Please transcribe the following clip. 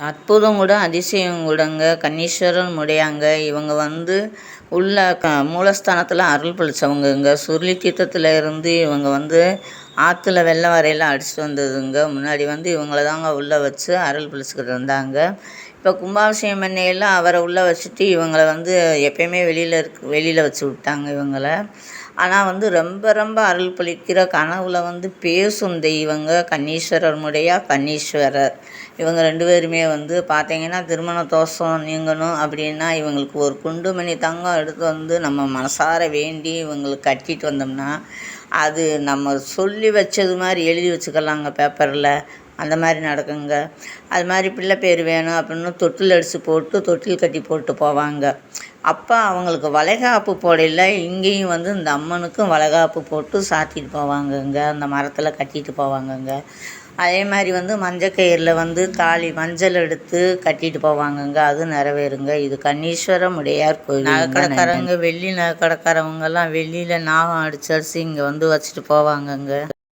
அற்புதம் கூட அதிசயம் கூடங்க. கன்னீஸ்வரன் முடையாங்க. இவங்க வந்து உள்ள க மூலஸ்தானத்தில் அருள் பளிச்சவங்கங்க. சுருளி தீர்த்தத்தில் இருந்து இவங்க வந்து ஆற்றுல வெள்ளம் வரையெல்லாம் அடிச்சுட்டு வந்ததுங்க. முன்னாடி வந்து இவங்கள தாங்க உள்ளே வச்சு அருள் பளிச்சுக்கிட்டு இருந்தாங்க. இப்போ கும்பாபிஷேகம் பண்ணையில் அவரை உள்ளே வச்சுட்டு இவங்கள வந்து எப்பயுமே வெளியில் இருக்கு வெளியில் வச்சு விட்டாங்க இவங்கள. ஆனால் வந்து ரொம்ப ரொம்ப அருள் பளிக்கிற கனவுல வந்து பேசும் தெய்வங்க கன்னீஸ்வரர் முடையா கன்னீஸ்வரர் இவங்க ரெண்டு பேருமே வந்து பார்த்தீங்கன்னா திருமண தோஷம் நீங்கணும் அப்படின்னா இவங்களுக்கு ஒரு குண்டுமணி தங்கம் எடுத்து வந்து நம்ம மனசார வேண்டி இவங்களுக்கு கட்டிட்டு வந்தோம்னா அது நம்ம சொல்லி வச்சது மாதிரி எழுதி வச்சுக்கலாங்க பேப்பரில் அந்த மாதிரி நடக்குங்க. அது மாதிரி பிள்ளை பேர் வேணும் அப்படின்னு தொட்டில் அடித்து போட்டு தொட்டில் கட்டி போட்டு போவாங்க. அப்போ அவங்களுக்கு வளைகாப்பு போடையில் இங்கேயும் வந்து இந்த அம்மனுக்கும் வளைகாப்பு போட்டு சாத்திட்டு போவாங்கங்க. அந்த மரத்தில் கட்டிட்டு போவாங்கங்க. அதே மாதிரி வந்து மஞ்சள் கயிறில் வந்து தாலி மஞ்சள் எடுத்து கட்டிட்டு போவாங்கங்க. அது நிறைவேறுங்க. இது கன்னீஸ்வரம் உடையார் கோயில் நகைக்கடைக்காரங்க வெள்ளி நகைக்கடைக்காரவங்கெல்லாம் வெள்ளியில் நாகம் அடிச்சு அடிச்சு இங்கே வந்து வச்சுட்டு போவாங்கங்க.